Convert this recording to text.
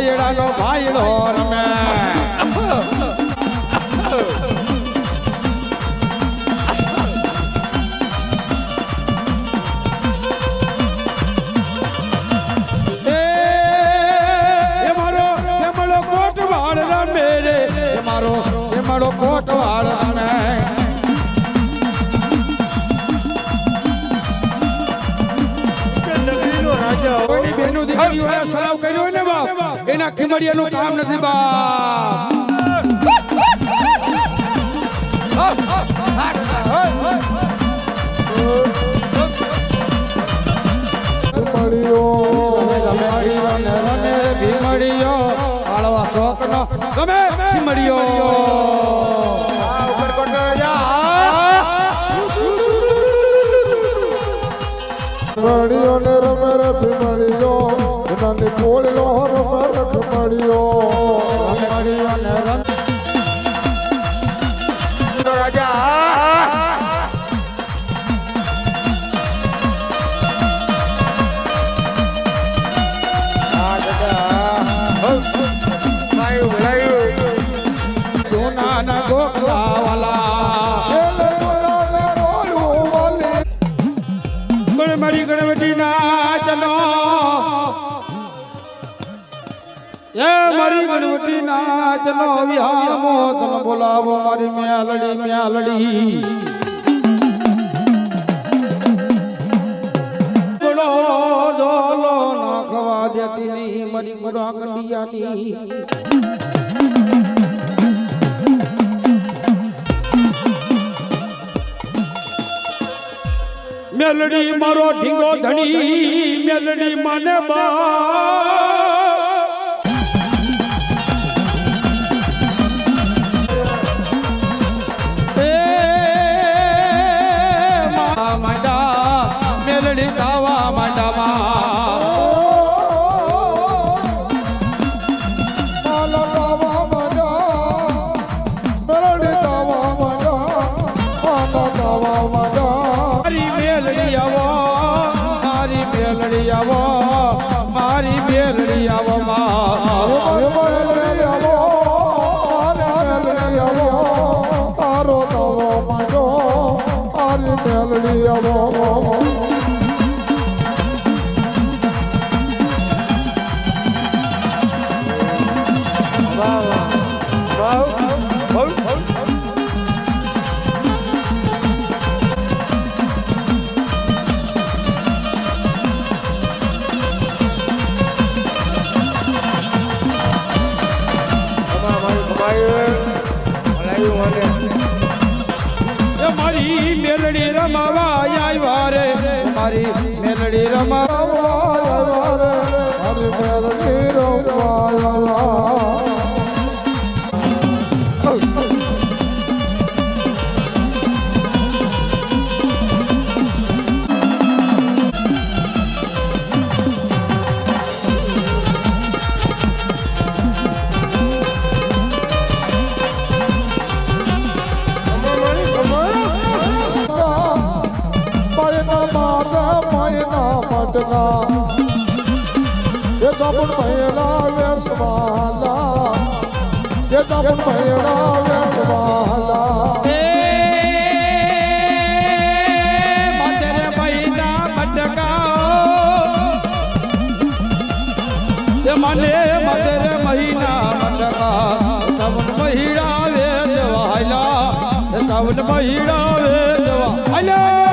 મારો ભાઈડાનો ભાઈડો રમે મારો કોટવાળ રમે રે એ મારો કેમળો કોટવાળ રમે કોઈની બેનો સલાવ કર્યો હોય ને બાપ? એના ખીમડિયાનું કામ નથી, બાપ. ગમે ને રમે રે ભીમળીઓ નાની કોળીઓ રમે રે ભીમળીઓ ભીમડિયો ને રમે એ મારી ગણવતી નાચનો વિહામો તન બોલાવો મારી મ્યાલડી મ્યાલડી. ગળો જોલો, નાખવા દેતી નહીં મારી ગુરા કંડિયાની મેલડી મારો ઢીંગો ધણી મેલડી મને બા. આવો મારી મેલડી આવો. મેલડી આવો એ મેલડી મટકા એ વેસવાલા એ તપન મયના વેસવાલા એ માતરે મહિના મટકાઓ એ મને મતરે મહિના મટકા તવન મહિડા વેદવાયલા તવન મહિડા વેદવાયલા